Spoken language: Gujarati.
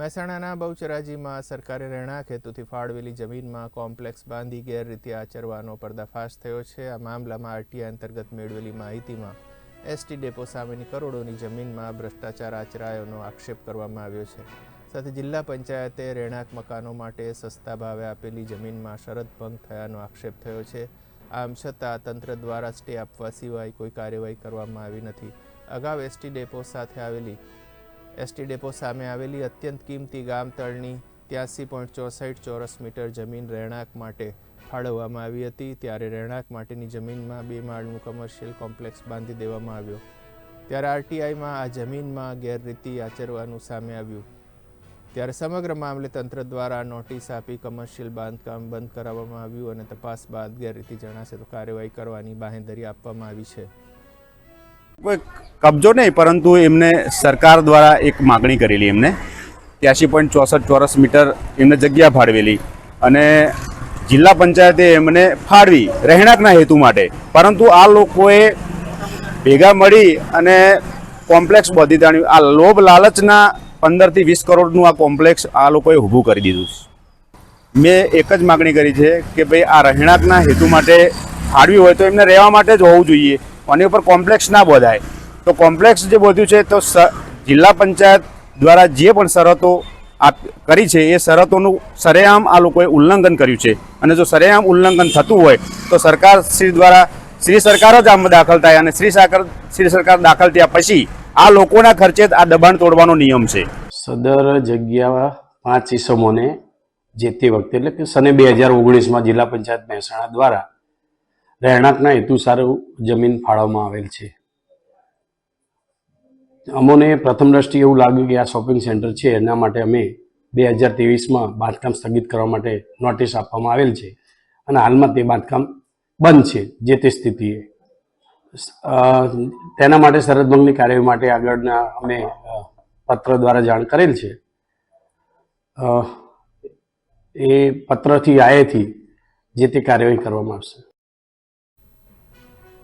મહેસાણાના બહુચરાજીમાં સરકારે રહેણાંક હેતુથી ફાળવેલી જમીનમાં કોમ્પ્લેક્સ બાંધી ગેરરીતિ આચરવાનો પર્દાફાશ થયો છે. આ મામલામાં આરટીઆઈ અંતર્ગત મેળવેલી માહિતીમાં એસટી ડેપો સામેની કરોડોની જમીનમાં ભ્રષ્ટાચાર આચરાયોનો આક્ષેપ કરવામાં આવ્યો છે. સાથે જિલ્લા પંચાયતે રહેણાંક મકાનો માટે સસ્તા ભાવે આપેલી જમીનમાં શરત ભંગ થયાનો આક્ષેપ થયો છે. આમ છતાં તંત્ર દ્વારા સ્ટે આપવા સિવાય કોઈ કાર્યવાહી કરવામાં આવી નથી. અગાઉ એસટી ડેપો સાથે આવેલી એસટી ડેપો સામે આવેલી અત્યંત કિંમતી ગામતળની ત્યાસી પોઈન્ટ ચોસઠ ચોરસ મીટર જમીન રહેણાંક માટે ફાળવવામાં આવી હતી. ત્યારે રહેણાંક માટેની જમીનમાં બે માળનું કમર્શિયલ કોમ્પ્લેક્સ બાંધી દેવામાં આવ્યો. ત્યારે આરટીઆઈમાં આ જમીનમાં ગેરરીતિ આચરવાનું સામે આવ્યું. ત્યારે સમગ્ર મામલે તંત્ર દ્વારા નોટિસ આપી કમર્શિયલ બાંધકામ બંધ કરાવવામાં આવ્યું અને તપાસ બાદ ગેરરીતિ જણાશે તો કાર્યવાહી કરવાની બાંહેધરી આપવામાં આવી છે. કોઈ કબજો નહીં, પરંતુ એમને સરકાર દ્વારા એક માગણી કરેલી એમને. ત્યાસી પોઈન્ટ ચોસઠ ચોરસ મીટર એમને જગ્યા ફાળવેલી અને જિલ્લા પંચાયતે એમને ફાળવી રહેણાંકના હેતુ માટે. પરંતુ આ લોકોએ ભેગા મળી અને કોમ્પ્લેક્સ બાંધી દાણ્યું આ લોભ લાલચના પંદરથી વીસ કરોડનું આ કોમ્પ્લેક્સ આ લોકોએ ઊભું કરી દીધું છે. મેં એક જ માગણી કરી છે કે ભાઈ આ રહેણાંકના હેતુ માટે ફાળવી હોય તો એમને રહેવા માટે જ હોવું જોઈએ. આની ઉપર કોમ્પ્લેક્સ ના બોધાય. તો કોમ્પ્લેક્સ જે બોધ્યું છે, તો જિલ્લા પંચાયત દ્વારા જે પણ શરતો આપ, કરી છે, એ શરતોનું સરેઆમ આ લોકોએ ઉલ્લંઘન કર્યું છે. અને જો સરેઆમ ઉલ્લંઘન થતું હોય, તો સરકાર શ્રી દ્વારા, શ્રી સરકાર જ આમાં દાખલ થાય અને શ્રી સરકાર શ્રી સરકાર દાખલ થયા પછી આ લોકોના ખર્ચે જ આ દબાણ તોડવાનો નિયમ છે. સદર જગ્યા પાંચ ઈસમોને જે તે વખતે એટલે કે સને બે હજાર ઓગણીસમાં જિલ્લા પંચાયત મહેસાણા દ્વારા રહેણાંકના હેતુ સારું જમીન ફાળવવામાં આવેલ છે. અમોને પ્રથમ દ્રષ્ટિએ એવું લાગ્યું કે આ શોપિંગ સેન્ટર છે, એના માટે અમે બે હજાર ત્રેવીસમાં બાંધકામ સ્થગિત કરવા માટે નોટિસ આપવામાં આવેલ છે અને હાલમાં તે બાંધકામ બંધ છે, જે તે સ્થિતિએ. તેના માટે શરતભંગની કાર્યવાહી માટે આગળના અમે પત્ર દ્વારા જાણ કરેલ છે. એ પત્રથી આયેથી જે તે કાર્યવાહી કરવામાં આવશે.